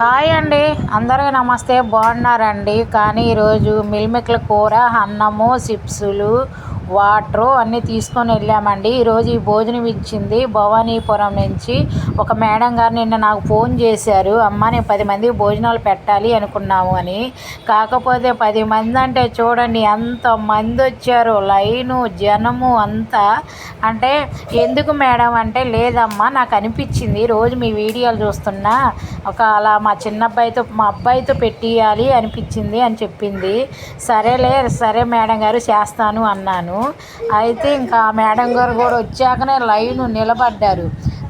Hi అండి. అందరికీ నమస్తే. బాగున్నారండి. కానీ ఈరోజు మిల్మిక్ల కూర అన్నము చిప్సులు వాటరు అన్నీ తీసుకొని వెళ్ళామండి. ఈరోజు ఈ భోజనం ఇచ్చింది భవానీపురం నుంచి. ఒక మేడం గారు నిన్న నాకు ఫోన్ చేశారు. అమ్మ నేను పది మందికి భోజనాలు పెట్టాలి అనుకున్నాము అని. కాకపోతే పది మంది అంటే చూడండి ఎంత మంది వచ్చారు. లైను జనము అంతా. అంటే ఎందుకు మేడం అంటే లేదమ్మా నాకు అనిపించింది. రోజు మీ వీడియోలు చూస్తున్నా ఒక అలా మా చిన్న అబ్బాయితో మా అబ్బాయితో పెట్టియాలి అనిపించింది అని చెప్పింది. సరేలే సరే మేడం గారు చేస్తాను అన్నాను. అయితే ఇంకా ఆ మేడం గారు కూడా వచ్చాకనే లైన్ నిలబడ్డారు.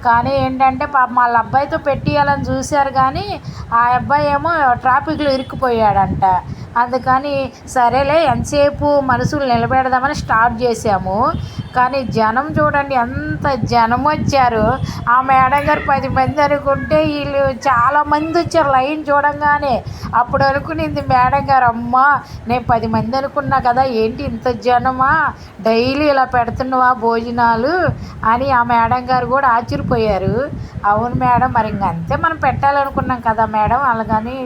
కానీ ఏంటంటే పాపం వాళ్ళ అబ్బాయితో పెట్టియాలని చూశారు కానీ ఆ అబ్బాయి ఏమో ట్రాఫిక్లో ఇరుక్కుపోయాడంట. అందుకని సరేలే ఎంతసేపు మనసులు నిలబెడదామని స్టార్ట్ చేసాము కానీ జనం చూడండి ఎంత జనం వచ్చారు. ఆ మేడం గారు పది మంది అనుకుంటే వీళ్ళు చాలా మంది వచ్చారు లైన్ చూడంగానే. అప్పుడు అనుకునింది మేడం గారు అమ్మ నేను పది మంది అనుకున్నా కదా ఏంటి ఇంత జనమా? డైలీ ఇలా పెడుతున్నావా భోజనాలు? అని ఆ మేడం గారు కూడా ఆశ్చర్యపోయారు. అవును మేడం మరి ఇంకంతే మనం పెట్టాలనుకున్నాం కదా మేడం అలాగని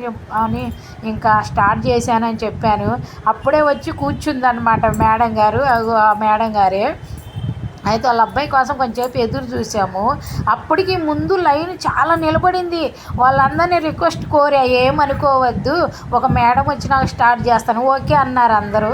అని ఇంకా స్టార్ట్ చేశానని చెప్పాను. అప్పుడే వచ్చి కూర్చుందనమాట మేడం గారు అగో ఆ మేడం గారే. అయితే వాళ్ళ అబ్బాయి కోసం కొంచెంసేపు ఎదురు చూసాము. అప్పటికి ముందు లైన్ చాలా నిలబడింది. వాళ్ళందరినీ రిక్వెస్ట్ కోరా ఏమనుకోవద్దు. ఒక మేడం వచ్చి నాకు స్టార్ట్ చేస్తాను. ఓకే అన్నారు అందరూ.